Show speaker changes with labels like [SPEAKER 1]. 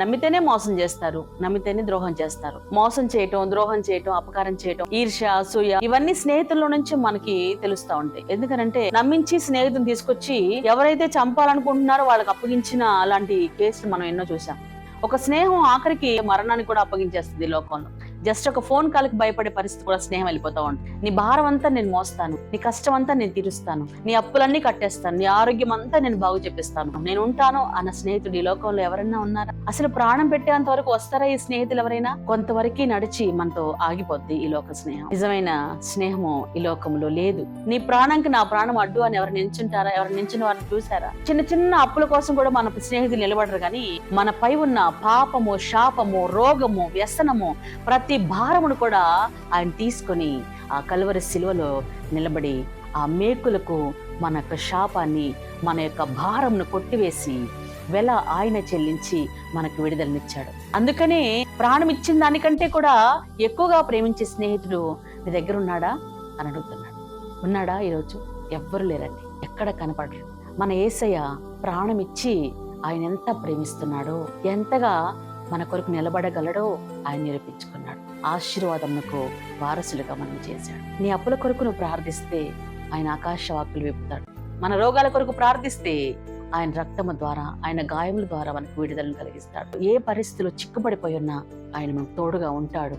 [SPEAKER 1] నమ్మితేనే మోసం చేస్తారు నమ్మితేనే ద్రోహం చేస్తారు. మోసం చేయటం ద్రోహం చేయటం అపకారం చేయటం ఈర్ష్య అసూయ ఇవన్నీ స్నేహితుల నుంచి మనకి తెలుస్తా ఉంటాయి. ఎందుకనంటే నమ్మించి స్నేహితుని తీసుకొచ్చి ఎవరైతే చంపాలనుకుంటున్నారో వాళ్ళకి అప్పగించిన అలాంటి కేసులు మనం ఎన్నో చూసాం ఒక స్నేహం ఆఖరికి మరణాన్ని కూడా అప్పగించేస్తుంది లోకంలో. జస్ట్ ఒక ఫోన్ కాల్కి భయపడే పరిస్థితి కూడా స్నేహం వెళ్ళిపోతా ఉంటుంది. నీ భారం అంతా నేను మోస్తాను నీ కష్టం అంతా నేను తీరుస్తాను నీ అప్పులన్నీ కట్టేస్తాను నీ ఆరోగ్యం అంతా నేను బాగు చెప్పిస్తాను నేను ఉంటాను అన్న స్నేహితుడు ఈ లోకంలో ఎవరైనా ఉన్నారా? అసలు ప్రాణం పెట్టేంత వరకు వస్తారా ఈ స్నేహితులు ఎవరైనా? కొంతవరకు నడిచి మనతో ఆగిపోద్ది ఈ లోక స్నేహం. నిజమైన స్నేహము ఈ లోకంలో లేదు. నీ ప్రాణంకి నా ప్రాణం అడ్డు అని ఎవరు నించుంటారా? ఎవరు నించిన వారిని చూసారా చిన్న చిన్న అప్పుల కోసం కూడా మన స్నేహితులు నిలబడరు కానీ మన పై ఉన్న పాపము శాపము రోగము వ్యసనము ప్రతి భారమును కూడా ఆయన తీసుకొని ఆ కలువరి శిలువలో నిలబడి ఆ మేకులకు మన యొక్క శాపాన్ని మన యొక్క భారంను కొట్టివేసి వెల ఆయన చెల్లించి మనకు విడుదలనిచ్చాడు. అందుకనే ప్రాణం ఇచ్చిన దానికంటే కూడా ఎక్కువగా ప్రేమించే స్నేహితుడు నీ దగ్గర ఉన్నాడా? అని అడుగుతున్నాడు. ఉన్నాడా ఈరోజు? ఎవ్వరు లేరండి. ఎక్కడ కనపడరు. మన ఏసయ్య ప్రాణం ఇచ్చి ఆయన ఎంత ప్రేమిస్తున్నాడో ఎంతగా మన కొరకు నిలబడగలడో ఆయన నిరూపించుకున్నాడు. ఆశీర్వాదమునకు వారసులుగా మనం చేశాడు. నీ అప్పుల కొరకు నువ్వు ప్రార్థిస్తే ఆయన ఆకాశ వాక్కులు విప్పుతాడు. మన రోగాల కొరకు ప్రార్థిస్తే ఆయన రక్తము ద్వారా ఆయన గాయముల ద్వారా మనకు విడుదలను కలిగిస్తాడు. ఏ పరిస్థితిలో చిక్కుపడిపోయి ఉన్నా ఆయన మనకు తోడుగా ఉంటాడు.